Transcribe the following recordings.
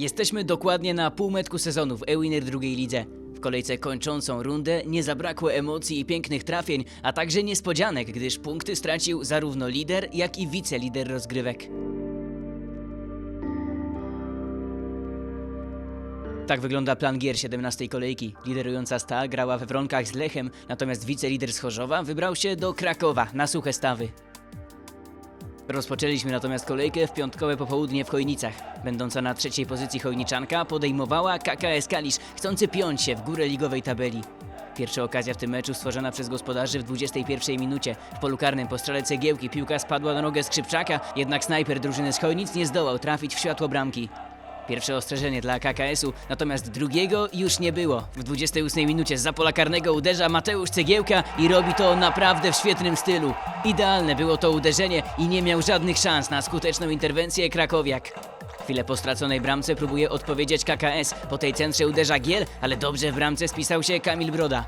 Jesteśmy dokładnie na półmetku sezonu w E-Winner drugiej lidze. W kolejce kończącą rundę nie zabrakło emocji i pięknych trafień, a także niespodzianek, gdyż punkty stracił zarówno lider, jak i wicelider rozgrywek. Tak wygląda plan gier 17 kolejki. Liderująca Stal grała we Wronkach z Lechem, natomiast wicelider z Chorzowa wybrał się do Krakowa na suche stawy. Rozpoczęliśmy natomiast kolejkę w piątkowe popołudnie w Chojnicach. Będąca na trzeciej pozycji Chojniczanka podejmowała KKS Kalisz, chcący piąć się w górę ligowej tabeli. Pierwsza okazja w tym meczu stworzona przez gospodarzy w 21 minucie. W polu karnym po strzale cegiełki piłka spadła na nogę Skrzypczaka, jednak snajper drużyny z Chojnic nie zdołał trafić w światło bramki. Pierwsze ostrzeżenie dla KKS-u, natomiast drugiego już nie było. W 28 minucie z pola karnego uderza Mateusz Cegiełka i robi to naprawdę w świetnym stylu. Idealne było to uderzenie i nie miał żadnych szans na skuteczną interwencję Krakowiak. Chwilę po straconej bramce próbuje odpowiedzieć KKS. Po tej centrze uderza Giel, ale dobrze w bramce spisał się Kamil Broda.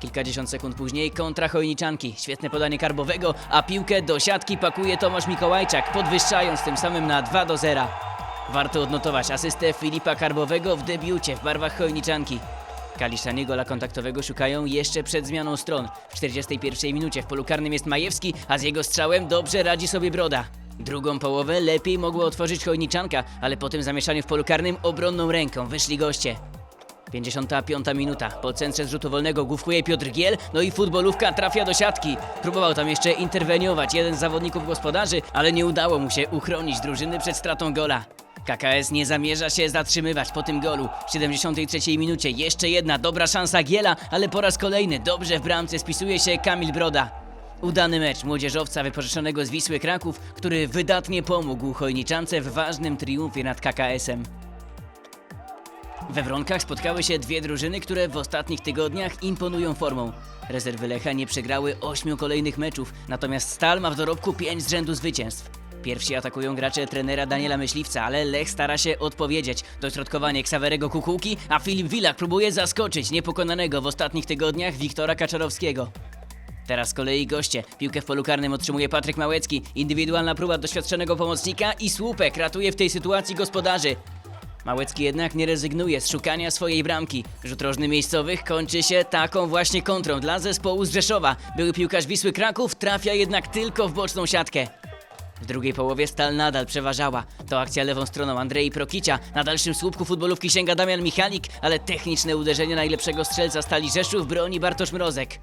Kilkadziesiąt sekund później kontra Chojniczanki. Świetne podanie Karbowego, a piłkę do siatki pakuje Tomasz Mikołajczak, podwyższając tym samym na 2 do 0. Warto odnotować asystę Filipa Karbowego w debiucie w barwach Chojniczanki. Kaliszanie gola kontaktowego szukają jeszcze przed zmianą stron. W 41 minucie w polu karnym jest Majewski, a z jego strzałem dobrze radzi sobie Broda. Drugą połowę lepiej mogła otworzyć Chojniczanka, ale po tym zamieszaniu w polu karnym obronną ręką wyszli goście. 55 minuta. Po centrze zrzutu wolnego główkuje Piotr Giel, no i futbolówka trafia do siatki. Próbował tam jeszcze interweniować jeden z zawodników gospodarzy, ale nie udało mu się uchronić drużyny przed stratą gola. KKS nie zamierza się zatrzymywać po tym golu. W 73 minucie jeszcze jedna dobra szansa Giela, ale po raz kolejny dobrze w bramce spisuje się Kamil Broda. Udany mecz młodzieżowca wypożyczonego z Wisły Kraków, który wydatnie pomógł Chojniczance w ważnym triumfie nad KKS-em. We Wronkach spotkały się dwie drużyny, które w ostatnich tygodniach imponują formą. Rezerwy Lecha nie przegrały ośmiu kolejnych meczów, natomiast Stal ma w dorobku pięć z rzędu zwycięstw. Pierwsi atakują gracze trenera Daniela Myśliwca, ale Lech stara się odpowiedzieć. Dośrodkowanie Ksawerego Kukułki, a Filip Wilak próbuje zaskoczyć niepokonanego w ostatnich tygodniach Wiktora Kaczarowskiego. Teraz z kolei goście. Piłkę w polu karnym otrzymuje Patryk Małecki. Indywidualna próba doświadczonego pomocnika i słupek ratuje w tej sytuacji gospodarzy. Małecki jednak nie rezygnuje z szukania swojej bramki. Rzut rożny miejscowych kończy się taką właśnie kontrą dla zespołu z Rzeszowa. Były piłkarz Wisły Kraków trafia jednak tylko w boczną siatkę. Drugiej połowie Stal nadal przeważała. To akcja lewą stroną Andrei Prokicia. Na dalszym słupku futbolówki sięga Damian Michalik, ale techniczne uderzenie najlepszego strzelca Stali Rzeszów broni Bartosz Mrozek.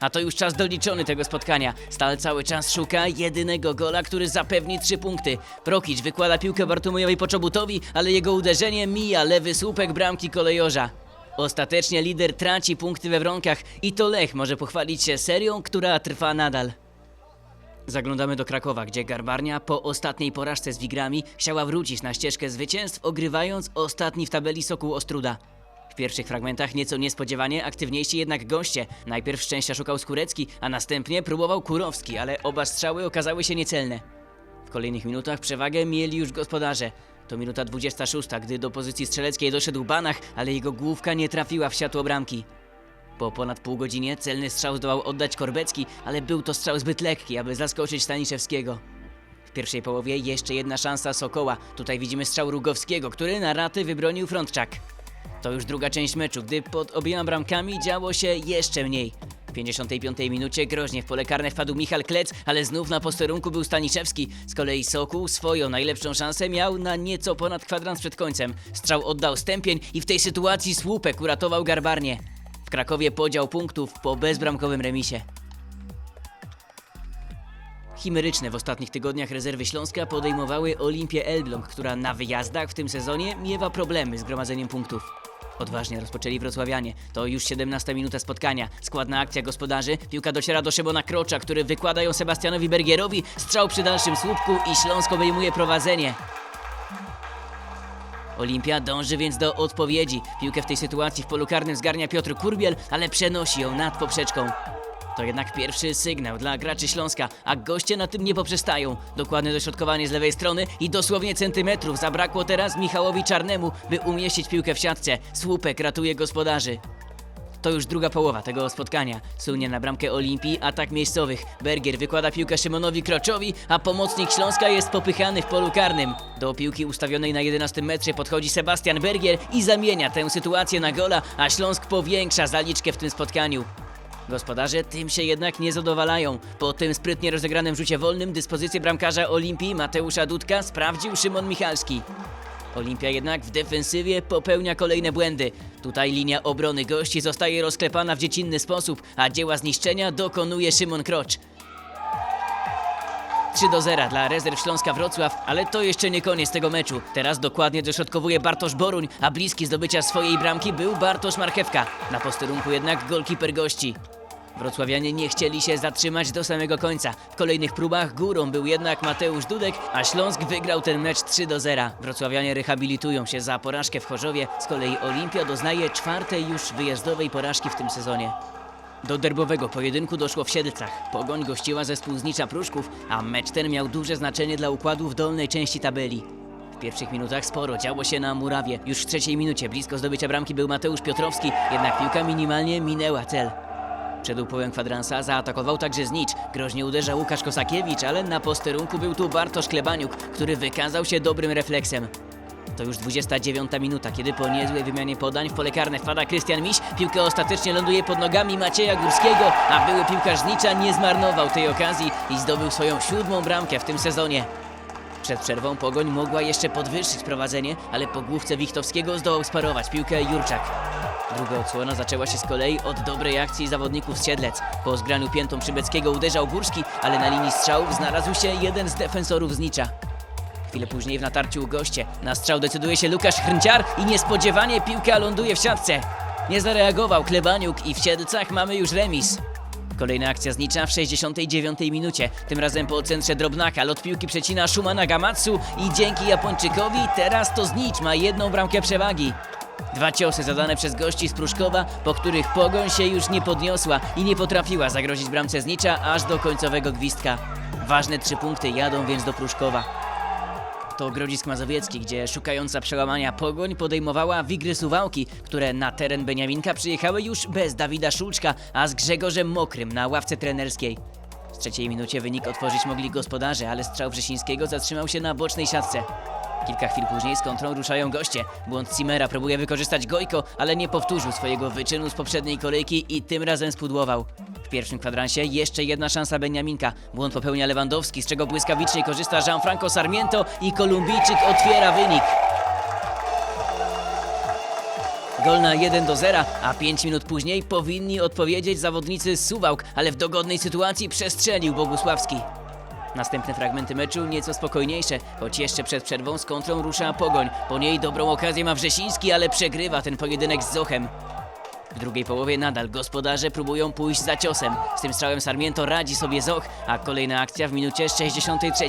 A to już czas doliczony tego spotkania. Stal cały czas szuka jedynego gola, który zapewni trzy punkty. Prokic wykłada piłkę Bartłomiejowi Poczobutowi, ale jego uderzenie mija lewy słupek bramki kolejorza. Ostatecznie lider traci punkty we wronkach i to Lech może pochwalić się serią, która trwa nadal. Zaglądamy do Krakowa, gdzie Garbarnia po ostatniej porażce z Wigrami chciała wrócić na ścieżkę zwycięstw, ogrywając ostatni w tabeli Sokół Ostruda. W pierwszych fragmentach nieco niespodziewanie aktywniejsi jednak goście. Najpierw szczęścia szukał Skórecki, a następnie próbował Kurowski, ale oba strzały okazały się niecelne. W kolejnych minutach przewagę mieli już gospodarze. To minuta 26, gdy do pozycji strzeleckiej doszedł Banach, ale jego główka nie trafiła w światło bramki. Po ponad pół godzinie celny strzał zdołał oddać Korbecki, ale był to strzał zbyt lekki, aby zaskoczyć Staniszewskiego. W pierwszej połowie jeszcze jedna szansa Sokoła. Tutaj widzimy strzał Rugowskiego, który na raty wybronił Frontczak. To już druga część meczu, gdy pod obiema bramkami działo się jeszcze mniej. W 55 minucie groźnie w pole karne wpadł Michal Klec, ale znów na posterunku był Staniszewski. Z kolei Sokół swoją najlepszą szansę miał na nieco ponad kwadrans przed końcem. Strzał oddał Stępień i w tej sytuacji słupek uratował Garbarnię. Krakowie podział punktów po bezbramkowym remisie. Chimeryczne w ostatnich tygodniach rezerwy Śląska podejmowały Olimpię Elbląg, która na wyjazdach w tym sezonie miewa problemy z gromadzeniem punktów. Odważnie rozpoczęli wrocławianie. To już 17 minuta spotkania. Składna akcja gospodarzy. Piłka dociera do Szymona Krocza, który wykłada ją Sebastianowi Bergierowi. Strzał przy dalszym słupku i Śląsko wyjmuje prowadzenie. Olimpia dąży więc do odpowiedzi. Piłkę w tej sytuacji w polu karnym zgarnia Piotr Kurbiel, ale przenosi ją nad poprzeczką. To jednak pierwszy sygnał dla graczy Śląska, a goście na tym nie poprzestają. Dokładne dośrodkowanie z lewej strony i dosłownie centymetrów zabrakło teraz Michałowi Czarnemu, by umieścić piłkę w siatce. Słupek ratuje gospodarzy. To już druga połowa tego spotkania. Sunie na bramkę Olimpii, atak miejscowych. Bergier wykłada piłkę Szymonowi Kroczowi, a pomocnik Śląska jest popychany w polu karnym. Do piłki ustawionej na 11 metrze podchodzi Sebastian Bergier i zamienia tę sytuację na gola, a Śląsk powiększa zaliczkę w tym spotkaniu. Gospodarze tym się jednak nie zadowalają. Po tym sprytnie rozegranym rzucie wolnym dyspozycję bramkarza Olimpii Mateusza Dudka sprawdził Szymon Michalski. Olimpia jednak w defensywie popełnia kolejne błędy. Tutaj linia obrony gości zostaje rozklepana w dziecinny sposób, a dzieła zniszczenia dokonuje Szymon Krocz. 3 do 0 dla rezerw Śląska Wrocław, ale to jeszcze nie koniec tego meczu. Teraz dokładnie dośrodkowuje Bartosz Boruń, a bliski zdobycia swojej bramki był Bartosz Marchewka. Na posterunku jednak golkiper gości. Wrocławianie nie chcieli się zatrzymać do samego końca. W kolejnych próbach górą był jednak Mateusz Dudek, a Śląsk wygrał ten mecz 3 do 0. Wrocławianie rehabilitują się za porażkę w Chorzowie, z kolei Olimpia doznaje czwartej już wyjazdowej porażki w tym sezonie. Do derbowego pojedynku doszło w Siedlcach. Pogoń gościła zespół Znicza Pruszków, a mecz ten miał duże znaczenie dla układu w dolnej części tabeli. W pierwszych minutach sporo działo się na murawie. Już w trzeciej minucie blisko zdobycia bramki był Mateusz Piotrowski, jednak piłka minimalnie minęła cel. Przed upłyłem kwadransa zaatakował także Znicz. Groźnie uderza Łukasz Kosakiewicz, ale na posterunku był tu Bartosz Klebaniuk, który wykazał się dobrym refleksem. To już 29 minuta, kiedy po niezłej wymianie podań w pole karne wpada Krystian Miś. Piłka ostatecznie ląduje pod nogami Macieja Górskiego, a były piłkarz Znicza nie zmarnował tej okazji i zdobył swoją siódmą bramkę w tym sezonie. Przed przerwą Pogoń mogła jeszcze podwyższyć prowadzenie, ale po główce Wichtowskiego zdołał sparować piłkę Jurczak. Druga odsłona zaczęła się z kolei od dobrej akcji zawodników z Siedlec. Po zgraniu piętą Przybeckiego uderzał Górski, ale na linii strzałów znalazł się jeden z defensorów Znicza. Chwilę później w natarciu goście. Na strzał decyduje się Łukasz Hrnciar i niespodziewanie piłka ląduje w siatce. Nie zareagował Klebaniuk i w Siedlcach mamy już remis. Kolejna akcja znicza w 69 minucie. Tym razem po centrze Drobnaka. Lot piłki przecina Szumana Gamatsu i dzięki Japończykowi teraz to Znicz ma jedną bramkę przewagi. Dwa ciosy zadane przez gości z Pruszkowa, po których Pogoń się już nie podniosła i nie potrafiła zagrozić bramce Znicza aż do końcowego gwizdka. Ważne trzy punkty jadą więc do Pruszkowa. To Grodzisk Mazowiecki, gdzie szukająca przełamania Pogoń podejmowała Wigry Suwałki, które na teren Beniaminka przyjechały już bez Dawida Szulczka, a z Grzegorzem Mokrym na ławce trenerskiej. W trzeciej minucie wynik otworzyć mogli gospodarze, ale strzał Wrzesińskiego zatrzymał się na bocznej siatce. Kilka chwil później z kontrą ruszają goście. Błąd Cimera próbuje wykorzystać Gojko, ale nie powtórzył swojego wyczynu z poprzedniej kolejki i tym razem spudłował. W pierwszym kwadransie jeszcze jedna szansa Beniaminka. Błąd popełnia Lewandowski, z czego błyskawicznie korzysta Gianfranco Sarmiento i Kolumbijczyk otwiera wynik. Gol na 1 do 0, a 5 minut później powinni odpowiedzieć zawodnicy Suwałk, ale w dogodnej sytuacji przestrzelił Bogusławski. Następne fragmenty meczu nieco spokojniejsze, choć jeszcze przed przerwą z kontrą rusza Pogoń. Po niej dobrą okazję ma Wrzesiński, ale przegrywa ten pojedynek z Zochem. W drugiej połowie nadal gospodarze próbują pójść za ciosem. Z tym strzałem Sarmiento radzi sobie Zoch, a kolejna akcja w minucie 63.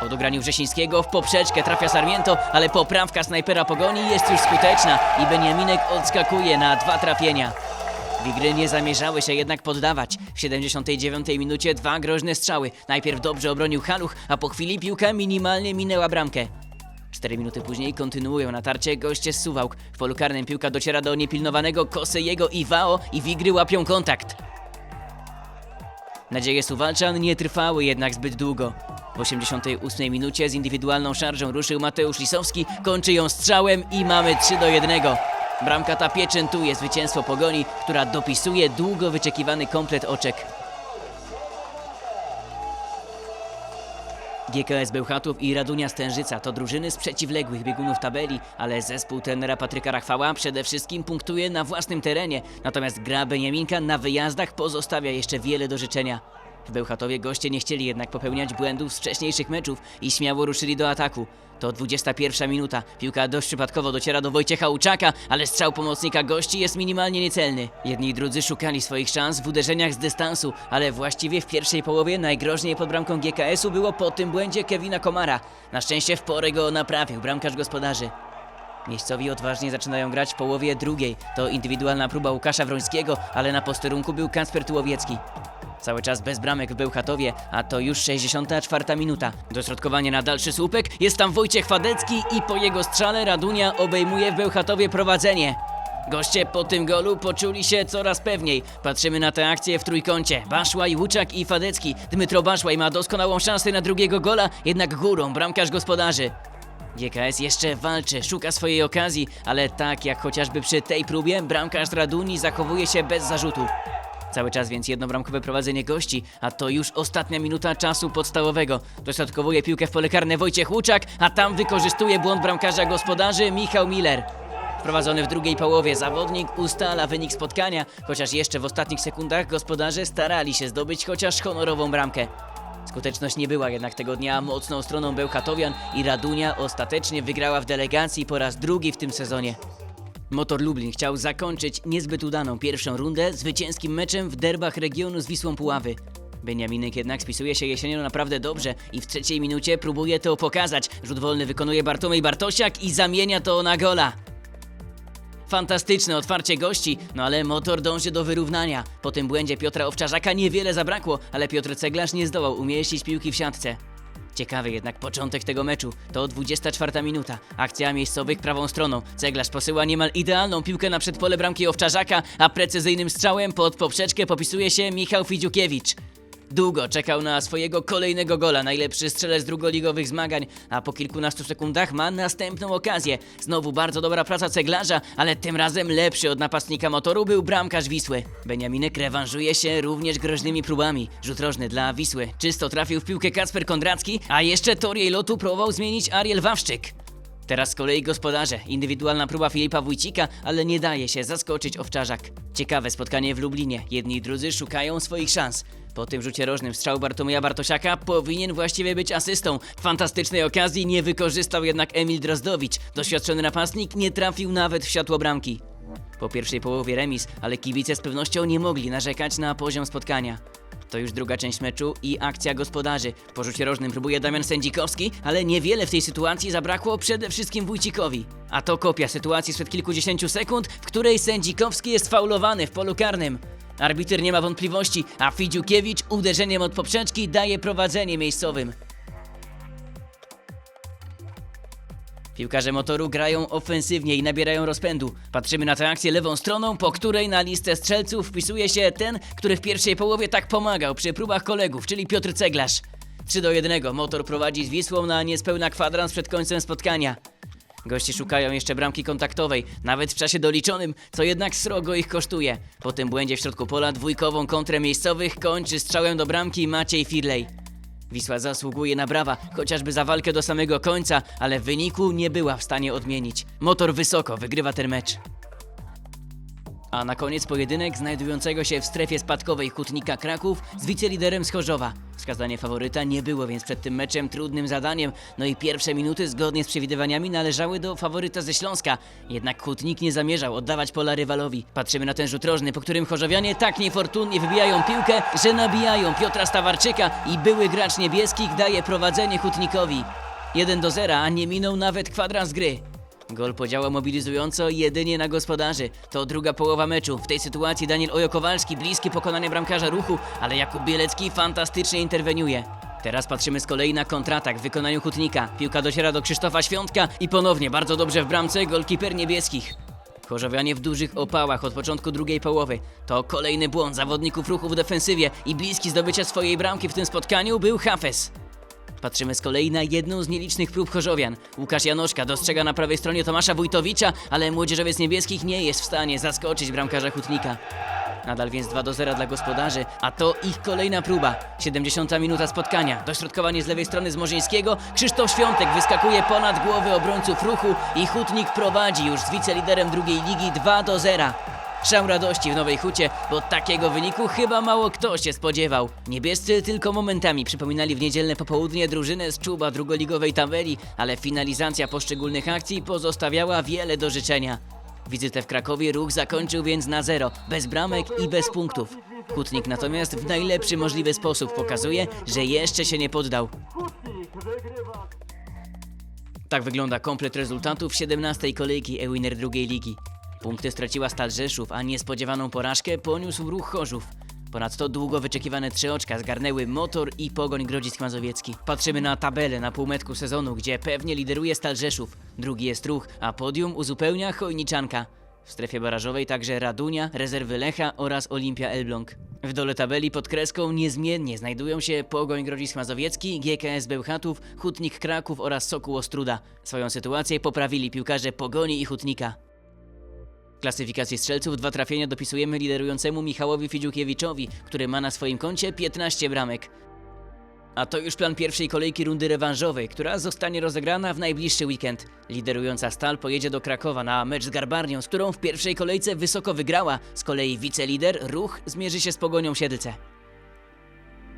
Po dograniu Wrzesińskiego w poprzeczkę trafia Sarmiento, ale poprawka snajpera Pogoni jest już skuteczna i Beniaminek odskakuje na dwa trafienia. Wigry nie zamierzały się jednak poddawać. W 79 minucie dwa groźne strzały. Najpierw dobrze obronił Haluch, a po chwili piłka minimalnie minęła bramkę. Cztery minuty później kontynuują natarcie goście z Suwałk. W polu karnym piłka dociera do niepilnowanego Kosejego i Wao i Wigry łapią kontakt. Nadzieje Suwalczan nie trwały jednak zbyt długo. W 88 minucie z indywidualną szarżą ruszył Mateusz Lisowski, kończy ją strzałem i mamy 3 do 1. Bramka ta pieczętuje zwycięstwo Pogoni, która dopisuje długo wyczekiwany komplet oczek. GKS Bełchatów i Radunia Stężyca to drużyny z przeciwległych biegunów tabeli, ale zespół trenera Patryka Rachwała przede wszystkim punktuje na własnym terenie, natomiast gra Beniaminka na wyjazdach pozostawia jeszcze wiele do życzenia. Bełchatowie goście nie chcieli jednak popełniać błędów z wcześniejszych meczów i śmiało ruszyli do ataku. To 21 minuta. Piłka dość przypadkowo dociera do Wojciecha Łuczaka, ale strzał pomocnika gości jest minimalnie niecelny. Jedni i drudzy szukali swoich szans w uderzeniach z dystansu, ale właściwie w pierwszej połowie najgroźniej pod bramką GKS-u było po tym błędzie Kevina Komara. Na szczęście w porę go naprawił bramkarz gospodarzy. Miejscowi odważnie zaczynają grać w połowie drugiej. To indywidualna próba Łukasza Wrońskiego, ale na posterunku był Kacper Tułowiecki. Cały czas bez bramek w Bełchatowie, a to już 64 minuta. Dośrodkowanie na dalszy słupek, jest tam Wojciech Fadecki i po jego strzale Radunia obejmuje w Bełchatowie prowadzenie. Goście po tym golu poczuli się coraz pewniej. Patrzymy na tę akcję w trójkącie. Baszłaj, Łuczak i Fadecki. Dmytro Baszłaj ma doskonałą szansę na drugiego gola, jednak górą bramkarz gospodarzy. GKS jeszcze walczy, szuka swojej okazji, ale tak jak chociażby przy tej próbie, bramkarz Raduni zachowuje się bez zarzutu. Cały czas więc jednobramkowe prowadzenie gości, a to już ostatnia minuta czasu podstawowego. Dośrodkowuje piłkę w pole karne Wojciech Łuczak, a tam wykorzystuje błąd bramkarza gospodarzy Michał Miller. Wprowadzony w drugiej połowie zawodnik ustala wynik spotkania, chociaż jeszcze w ostatnich sekundach gospodarze starali się zdobyć chociaż honorową bramkę. Skuteczność nie była jednak tego dnia mocną stroną Bełchatowian i Radunia ostatecznie wygrała w delegacji po raz drugi w tym sezonie. Motor Lublin chciał zakończyć niezbyt udaną pierwszą rundę zwycięskim meczem w derbach regionu z Wisłą Puławy. Beniaminek jednak spisuje się jesienią naprawdę dobrze i w trzeciej minucie próbuje to pokazać. Rzut wolny wykonuje Bartłomiej Bartosiak i zamienia to na gola. Fantastyczne otwarcie gości, no ale motor dąży do wyrównania. Po tym błędzie Piotra Owczarzaka niewiele zabrakło, ale Piotr Ceglarz nie zdołał umieścić piłki w siatce. Ciekawy jednak początek tego meczu. To 24 minuta. Akcja miejscowych prawą stroną. Ceglarz posyła niemal idealną piłkę na przedpole bramki Owczarzaka, a precyzyjnym strzałem pod poprzeczkę popisuje się Michał Fidziukiewicz. Długo czekał na swojego kolejnego gola, najlepszy strzelec drugoligowych zmagań, a po kilkunastu sekundach ma następną okazję. Znowu bardzo dobra praca ceglarza, ale tym razem lepszy od napastnika motoru był bramkarz Wisły. Beniaminek rewanżuje się również groźnymi próbami. Rzut rożny dla Wisły. Czysto trafił w piłkę Kacper Kondracki, a jeszcze tor jej lotu próbował zmienić Ariel Wawszczyk. Teraz z kolei gospodarze. Indywidualna próba Filipa Wójcika, ale nie daje się zaskoczyć Owczarzak. Ciekawe spotkanie w Lublinie. Jedni i drudzy szukają swoich szans. Po tym rzucie rożnym strzał Bartłomieja Bartosiaka powinien właściwie być asystą. Fantastycznej okazji nie wykorzystał jednak Emil Drozdowicz. Doświadczony napastnik nie trafił nawet w światło bramki. Po pierwszej połowie remis, ale kibice z pewnością nie mogli narzekać na poziom spotkania. To już druga część meczu i akcja gospodarzy. Po rzucie rożnym próbuje Damian Sędzikowski, ale niewiele w tej sytuacji zabrakło przede wszystkim Wójcikowi. A to kopia sytuacji sprzed kilkudziesięciu sekund, w której Sędzikowski jest faulowany w polu karnym. Arbiter nie ma wątpliwości, a Fidziukiewicz uderzeniem od poprzeczki daje prowadzenie miejscowym. Piłkarze motoru grają ofensywnie i nabierają rozpędu. Patrzymy na tę akcję lewą stroną, po której na listę strzelców wpisuje się ten, który w pierwszej połowie tak pomagał przy próbach kolegów, czyli Piotr Ceglarz. 3 do 1. Motor prowadzi z Wisłą na niespełna kwadrans przed końcem spotkania. Goście szukają jeszcze bramki kontaktowej, nawet w czasie doliczonym, co jednak srogo ich kosztuje. Po tym błędzie w środku pola dwójkową kontrę miejscowych kończy strzałem do bramki Maciej Firlej. Wisła zasługuje na brawa, chociażby za walkę do samego końca, ale wyniku nie była w stanie odmienić. Motor wysoko wygrywa ten mecz. A na koniec pojedynek znajdującego się w strefie spadkowej Hutnika Kraków z wiceliderem z Chorzowa. Wskazanie faworyta nie było więc przed tym meczem trudnym zadaniem, no i pierwsze minuty zgodnie z przewidywaniami należały do faworyta ze Śląska. Jednak Hutnik nie zamierzał oddawać pola rywalowi. Patrzymy na ten rzut rożny, po którym Chorzowianie tak niefortunnie wybijają piłkę, że nabijają Piotra Stawarczyka i były gracz niebieskich daje prowadzenie Hutnikowi. 1 do 0, a nie minął nawet kwadrans gry. Gol podziałał mobilizująco jedynie na gospodarzy. To druga połowa meczu. W tej sytuacji Daniel Ojo-Kowalski bliski pokonania bramkarza ruchu, ale Jakub Bielecki fantastycznie interweniuje. Teraz patrzymy z kolei na kontratak w wykonaniu Hutnika. Piłka dociera do Krzysztofa Świątka i ponownie bardzo dobrze w bramce golkiper niebieskich. Chorzowianie w dużych opałach od początku drugiej połowy. To kolejny błąd zawodników ruchu w defensywie i bliski zdobycia swojej bramki w tym spotkaniu był Hafes. Patrzymy z kolei na jedną z nielicznych prób Chorzowian. Łukasz Janoszka dostrzega na prawej stronie Tomasza Wójtowicza, ale młodzieżowiec niebieskich nie jest w stanie zaskoczyć bramkarza Hutnika. Nadal więc 2 do 0 dla gospodarzy, a to ich kolejna próba. 70 minuta spotkania. Dośrodkowanie z lewej strony z Morzyńskiego. Krzysztof Świątek wyskakuje ponad głowy obrońców ruchu i Hutnik prowadzi już z wiceliderem drugiej ligi 2 do 0. Szał radości w Nowej Hucie, bo takiego wyniku chyba mało kto się spodziewał. Niebiescy tylko momentami przypominali w niedzielne popołudnie drużynę z czuba drugoligowej tabeli, ale finalizacja poszczególnych akcji pozostawiała wiele do życzenia. Wizytę w Krakowie ruch zakończył więc na zero, bez bramek i bez punktów. Hutnik natomiast w najlepszy możliwy sposób pokazuje, że jeszcze się nie poddał. Tak wygląda komplet rezultatów 17 kolejki e-winner drugiej ligi. Punkty straciła Stal Rzeszów, a niespodziewaną porażkę poniósł ruch Chorzów. Ponadto długo wyczekiwane trzy oczka zgarnęły Motor i Pogoń Grodzisk Mazowiecki. Patrzymy na tabelę na półmetku sezonu, gdzie pewnie lideruje Stal Rzeszów. Drugi jest ruch, a podium uzupełnia Chojniczanka. W strefie barażowej także Radunia, rezerwy Lecha oraz Olimpia Elbląg. W dole tabeli pod kreską niezmiennie znajdują się Pogoń Grodzisk Mazowiecki, GKS Bełchatów, Hutnik Kraków oraz Sokół Ostruda. Swoją sytuację poprawili piłkarze Pogoni i Hutnika. W klasyfikacji strzelców dwa trafienia dopisujemy liderującemu Michałowi Fidziukiewiczowi, który ma na swoim koncie 15 bramek. A to już plan pierwszej kolejki rundy rewanżowej, która zostanie rozegrana w najbliższy weekend. Liderująca Stal pojedzie do Krakowa na mecz z Garbarnią, z którą w pierwszej kolejce wysoko wygrała. Z kolei wicelider Ruch zmierzy się z Pogonią Siedlce.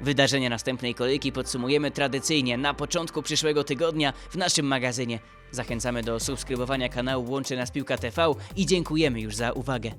Wydarzenia następnej kolejki podsumujemy tradycyjnie na początku przyszłego tygodnia w naszym magazynie. Zachęcamy do subskrybowania kanału Łączy Nas Piłka TV i dziękujemy już za uwagę.